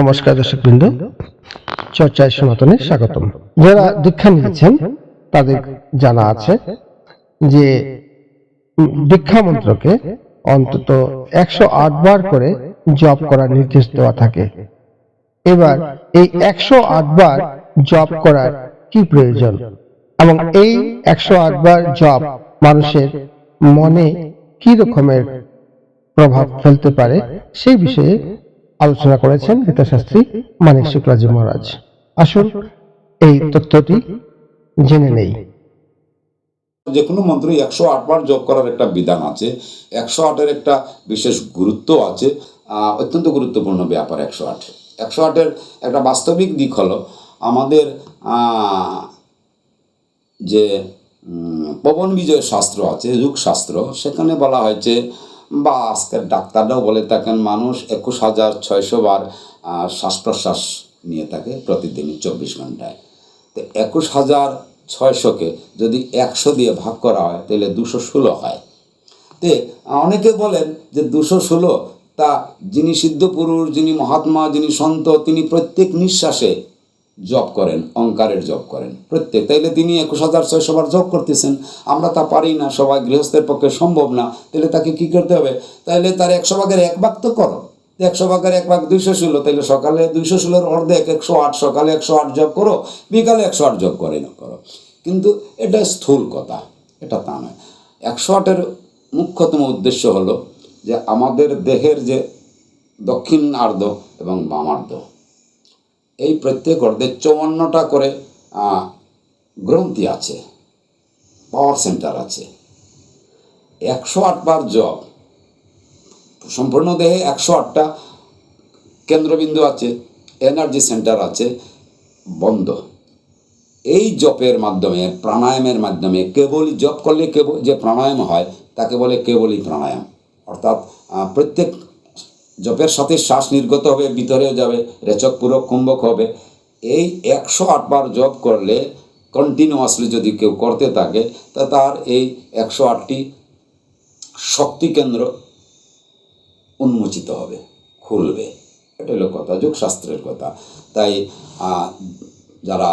নমস্কার দর্শক বৃন্দ চর্চায় সনাতনে স্বাগতম। যারা দীক্ষা নিয়েছেন, তাদের জানা আছে যে দীক্ষা মন্ত্রকে অন্তত একশো আট বার করে জপ করার নির্দেশ দেওয়া থাকে। এবার এই একশো আট বার জপ করার কি প্রয়োজন? এবং এই একশো আট বার জপ মানুষের মনে কি রকমের প্রভাব ফেলতে পারে? সেই বিষয়ে আলোচনা করেছেন গীতাশাস্ত্রী মানিক শুক্লাজি মহারাজ। আসুন, এই তথ্যটি জেনে নেই। যে কোনো মন্ত্রই একশো বার জপ করার একটা বিধান আছে, একশো আটের একটা বিশেষ গুরুত্ব আছে অত্যন্ত গুরুত্বপূর্ণ ব্যাপার একশো আট। একশো আটের একটা বাস্তবিক দিক হলো, আমাদের যে পবন বিজয় শাস্ত্র আছে যুগ শাস্ত্র সেখানে বলা হয়েছে বা আজকের ডাক্তাররাও বলে থাকেন, মানুষ একুশ হাজার ছয়শো বার শ্বাস প্রশ্বাস নিয়ে থাকে প্রতিদিন চব্বিশ ঘন্টায়। তো একুশ হাজার ছয়শোকে যদি একশো দিয়ে ভাগ করা হয়, তাহলে দুশো ষোলো হয়। তে অনেকে বলেন যে দুশো ষোলো তা যিনি সিদ্ধ পুরুষ যিনি মহাত্মা, যিনি সন্ত, তিনি প্রত্যেক নিঃশ্বাসে জপ করেন, অঙ্কারের জব করেন। প্রত্যেক, তাইলে তিনি একুশ হাজার ছয়শো বার জপ করতেছেন। আমরা তা পারি না, সবাই গৃহস্থের পক্ষে সম্ভব না। তাহলে তাকে কি করতে হবে? তাহলে তার একশো ভাগের এক ভাগ তো করো। একশো ভাগের এক ভাগ দুইশো ষোলো তাহলে সকালে দুইশো ষোলোর অর্ধেক একশো আট, সকালে একশো আট জব করো, বিকালে একশো আট জব করে না করো। কিন্তু এটা স্থূল কথা, এটা তা নয়। একশো আটের মুখ্যতম উদ্দেশ্য হলো যে আমাদের দেহের যে দক্ষিণ আর্ধ এবং বামার্ধ এই প্রত্যেক অর্ধে চৌয়ান্নটা করে গ্রন্থি আছে পাওয়ার সেন্টার আছে। একশো আটবার জব সম্পূর্ণ দেহে একশো আটটা কেন্দ্রবিন্দু আছে এনার্জি সেন্টার আছে, বন্ধ। এই জপের মাধ্যমে, প্রাণায়ামের মাধ্যমে কেবলই জপ করলে কেবল যে প্রাণায়াম হয়, তাকে বলে কেবলই প্রাণায়াম। অর্থাৎ প্রত্যেক জপের সাথে শ্বাস নির্গত হবে, ভিতরেও যাবে রেচক পুরক কুম্ভক হবে। এই একশো আটবার জপ করলে কন্টিনিউয়াসলি যদি কেউ করতে থাকে, তা তার এই একশো আটটি শক্তি কেন্দ্র উন্মোচিত হবে, খুলবে। এটা হলো কথা যোগশাস্ত্রের কথা। তাই যারা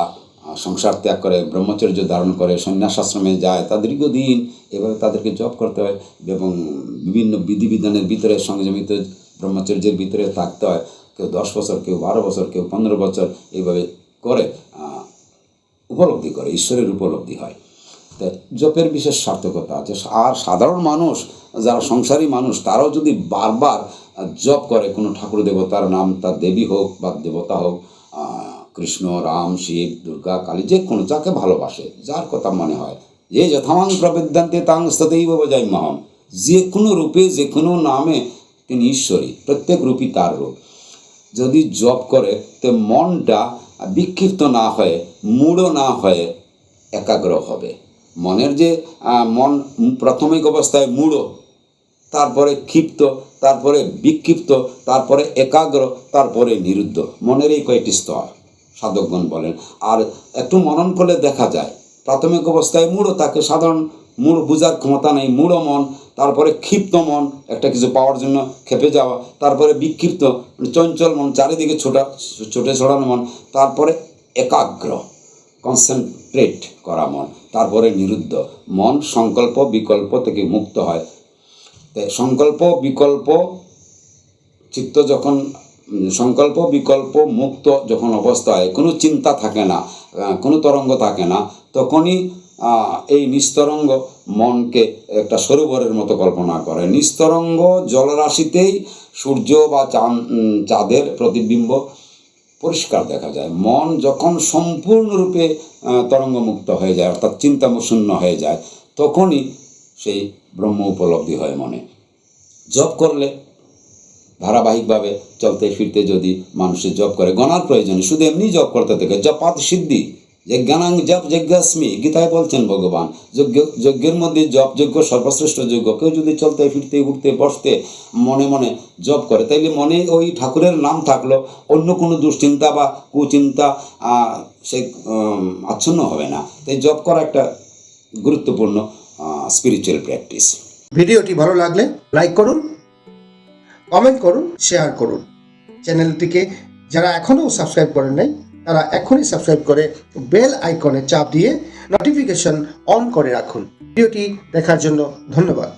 সংসার ত্যাগ করে, ব্রহ্মচর্য ধারণ করে সন্ন্যাস আশ্রমে যায়, তা দীর্ঘদিন এভাবে তাদেরকে জব করতে হয় এবং বিভিন্ন বিধিবিধানের ভিতরে সংযমিত ব্রহ্মচর্যের ভিতরে থাকতে হয়। কেউ দশ বছর, কেউ বারো বছর, কেউ পনেরো বছর এইভাবে করে উপলব্ধি করে, ঈশ্বরের উপলব্ধি হয়। তাই জপের বিশেষ সার্থকতা আছে। আর সাধারণ মানুষ, যারা সংসারী মানুষ, তারাও যদি বারবার জপ করে, কোনো ঠাকুর দেবতার নাম, তার দেবী হোক বা দেবতা হোক কৃষ্ণ, রাম, শিব, দুর্গা, কালী, যে কোনো, যাকে ভালোবাসে, যার কথা মনে হয় যে যথামাং প্রবেদান্তে তাং সदैव বজাই মহম। যে কোনো রূপে, যে কোনো নামে তিনি ঈশ্বরী, প্রত্যেক রূপই তার রূপ। যদি জব করে, তো মনটা বিক্ষিপ্ত না হয়ে, মূঢ় না হয়ে একাগ্র হবে। মনের যে মন প্রাথমিক অবস্থায় মূঢ়, তারপরে ক্ষিপ্ত, তারপরে বিক্ষিপ্ত, তারপরে একাগ্র, তারপরে নিরুদ্ধ। মনের এই কয়েকটি স্তর, সাধকগণ বলেন। আর একটু মনন করলে দেখা যায়, প্রাথমিক অবস্থায় মূঢ়, তাকে সাধারণ মূঢ় বোঝার ক্ষমতা নেই। মূঢ় মন তারপরে ক্ষিপ্ত মন, একটা কিছু পাওয়ার জন্য খেপে যাওয়া, তারপরে বিক্ষিপ্ত চঞ্চল মন, চারিদিকে ছোটা, ছোটে ছড়ানো মন, তারপরে একাগ্র কনসেন্ট্রেট করা মন, তারপরে নিরুদ্ধ মন, সংকল্প, বিকল্প থেকে মুক্ত হয়। তাই সংকল্প, বিকল্প, চিত্ত যখন সংকল্প, বিকল্প, মুক্ত যখন অবস্থা হয় কোনো চিন্তা থাকে না কোনো তরঙ্গ থাকে না, তখনই এই নিস্তরঙ্গ মনকে একটা সরোবরের মতো কল্পনা করে নিস্তরঙ্গ জলরাশিতেই সূর্য বা চাঁদ চাঁদের প্রতিবিম্ব পরিষ্কার দেখা যায় মন যখন সম্পূর্ণরূপে তরঙ্গমুক্ত হয়ে যায়, অর্থাৎ চিন্তাশূন্য হয়ে যায়, তখনই সেই ব্রহ্ম উপলব্ধি হয় মনে জব করলে ধারাবাহিকভাবে চলতে ফিরতে যদি মানুষের জব করে, গণার প্রয়োজন। শুধু এমনি জব করতে থাকে জপাত সিদ্ধি যজ্ঞানাং জপ যজ্ঞাস্মি, গীতায় বলছেন ভগবান, যজ্ঞ, যজ্ঞের মধ্যে জপ যজ্ঞ সর্বশ্রেষ্ঠ যজ্ঞ। কেউ যদি চলতে, ফিরতে, উঠতে, বসতে, মনে মনে জপ করে, তাইলে মনে ওই ঠাকুরের নাম থাকল, অন্য কোনো দুশ্চিন্তা বা কুচিন্তা সে আচ্ছন্ন হবে না। তাই জপ করা একটা গুরুত্বপূর্ণ স্পিরিচুয়াল প্র্যাকটিস ভিডিওটি ভালো লাগলে লাইক করুন, কমেন্ট করুন, শেয়ার করুন। চ্যানেলটিকে যারা এখনও সাবস্ক্রাইব করেন নাই তারা এখনই সাবস্ক্রাইব করে বেল আইকনে চাপ দিয়ে নোটিফিকেশন অন করে রাখুন। ভিডিওটি দেখার জন্য ধন্যবাদ।